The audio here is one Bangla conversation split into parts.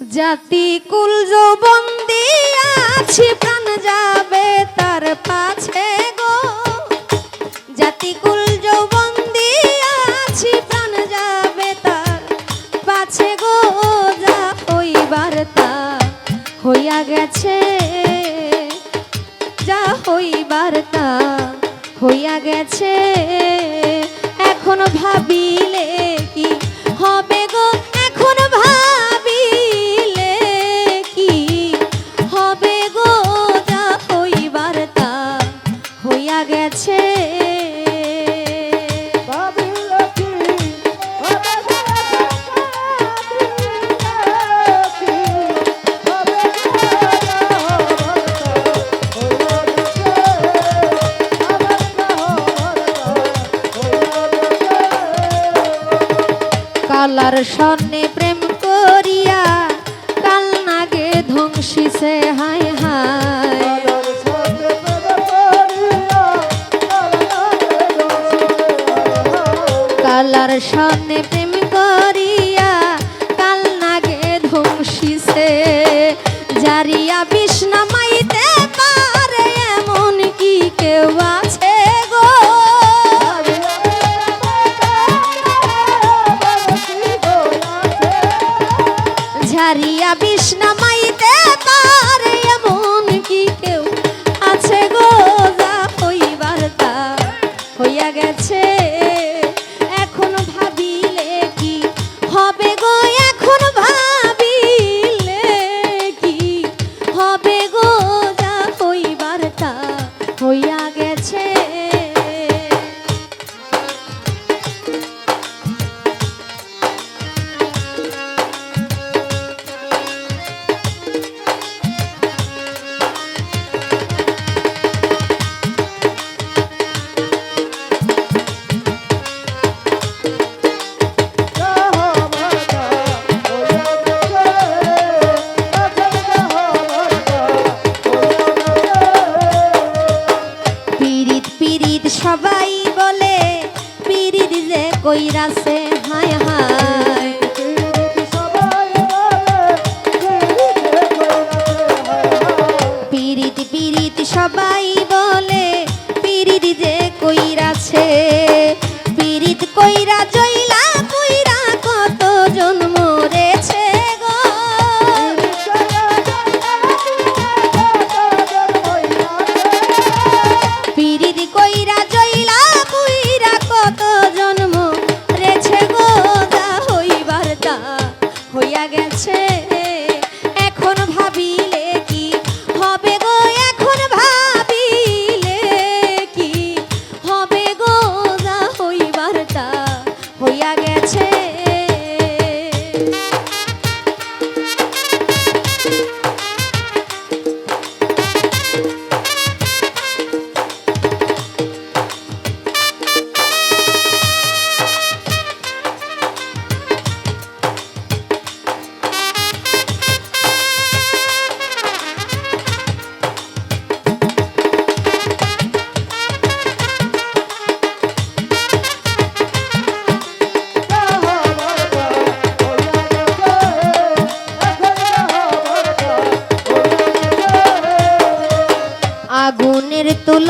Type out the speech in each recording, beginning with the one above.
জাতি কুল যৌবন্দি আছি, প্রাণ যাবে তার পাছে গো। জাতি কুল যৌবন্দি আছি, প্রাণ যাবে তার পাছে গো। যা হইবার তা হইয়া গেছে, যা হইবার তা হইয়া গেছে। এখন ভাবিলে গেছে। কালার স্বর্ণে প্রেম করিয়া কাল নাগে ধ্বংসিছে। বিষ্ণা এমন কি কেউ? আছে গো যা হইবার হইয়া গেছে পিরিত পিরিত সবাই বলে পিরিত যে কইরাছে।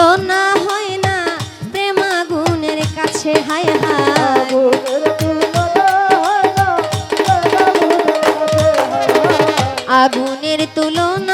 তুলনা হয় না প্রেম আগুনের কাছে হায় হায়। আগুনের তুলনা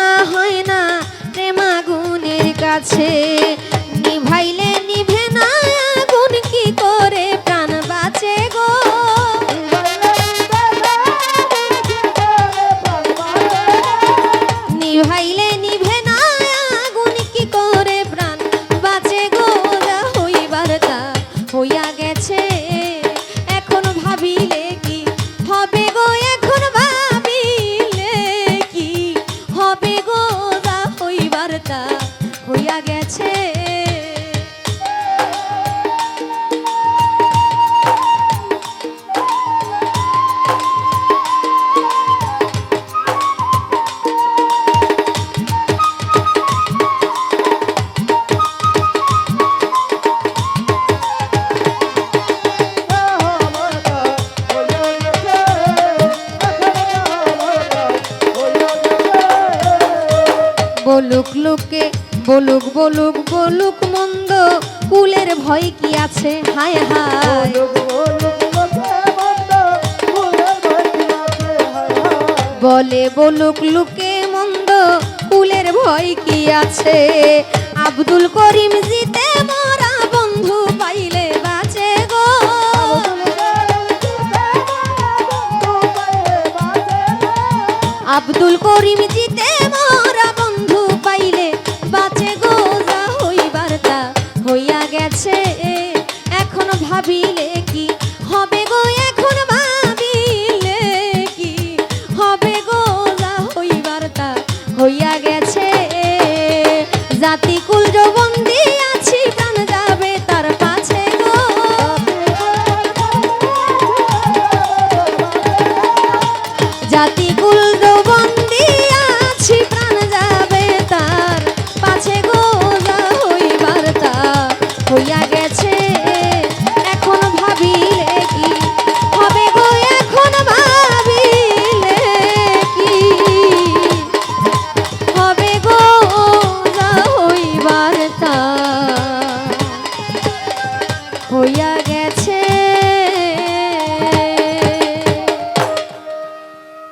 বলুক বলুক বলুক মন্দ কুলের ভয় কি আছে? হায় হায়। বলে বলুক লুকে মন্দ কুলের ভয় কি আছে? আব্দুল করিম জিতে মরা বন্ধু পাইলে বাঁচে গো। আব্দুল করিম জিতে মরা